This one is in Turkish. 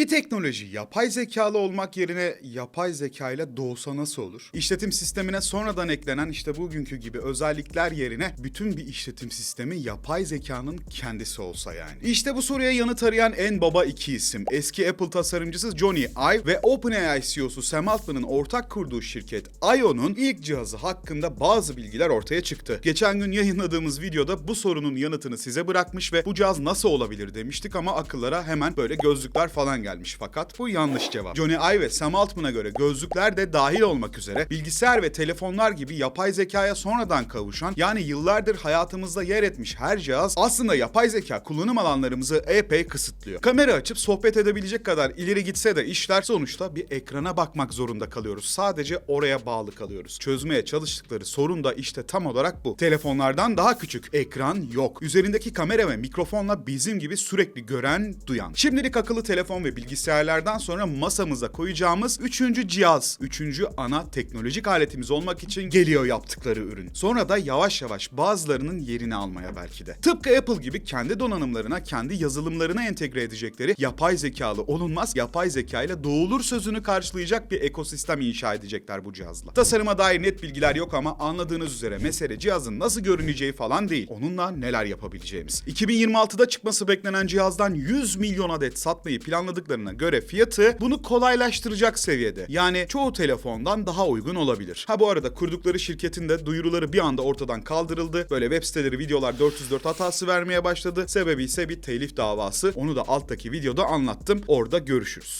Bir teknoloji yapay zekalı olmak yerine yapay zeka ile doğsa nasıl olur? İşletim sistemine sonradan eklenen işte bugünkü gibi özellikler yerine bütün bir işletim sistemi yapay zekanın kendisi olsa yani. İşte bu soruya yanıt arayan en baba iki isim. Eski Apple tasarımcısı Johnny Ive ve OpenAI CEO'su Sam Altman'ın ortak kurduğu şirket IO'nun ilk cihazı hakkında bazı bilgiler ortaya çıktı. Geçen gün yayınladığımız videoda bu sorunun yanıtını size bırakmış ve bu cihaz nasıl olabilir demiştik ama akıllara hemen böyle gözlükler falan gelmiş. Fakat bu yanlış cevap. Johnny Ive ve Sam Altman'a göre gözlükler de dahil olmak üzere bilgisayar ve telefonlar gibi yapay zekaya sonradan kavuşan yani yıllardır hayatımızda yer etmiş her cihaz aslında yapay zeka kullanım alanlarımızı epey kısıtlıyor. Kamera açıp sohbet edebilecek kadar ileri gitse de işler sonuçta bir ekrana bakmak zorunda kalıyoruz. Sadece oraya bağlı kalıyoruz. Çözmeye çalıştıkları sorun da işte tam olarak bu. Telefonlardan daha küçük. Ekran yok. Üzerindeki kamera ve mikrofonla bizim gibi sürekli gören, duyan. Şimdilik akıllı telefon ve bilgisayarlardan sonra masamıza koyacağımız üçüncü cihaz, üçüncü ana teknolojik aletimiz olmak için geliyor yaptıkları ürün. Sonra da yavaş yavaş bazılarının yerini almaya belki de. Tıpkı Apple gibi kendi donanımlarına, kendi yazılımlarına entegre edecekleri yapay zekalı olunmaz, yapay zeka ile doğulur sözünü karşılayacak bir ekosistem inşa edecekler bu cihazla. Tasarıma dair net bilgiler yok ama anladığınız üzere mesele cihazın nasıl görüneceği falan değil. Onunla neler yapabileceğimiz. 2026'da çıkması beklenen cihazdan 100 milyon adet satmayı planladıklarına göre fiyatı bunu kolaylaştıracak seviyede. Yani çoğu telefondan daha uygun olabilir. Ha bu arada kurdukları şirketin de duyuruları bir anda ortadan kaldırıldı. Böyle web siteleri videolar 404 hatası vermeye başladı. Sebebi ise bir telif davası. Onu da alttaki videoda anlattım. Orada görüşürüz.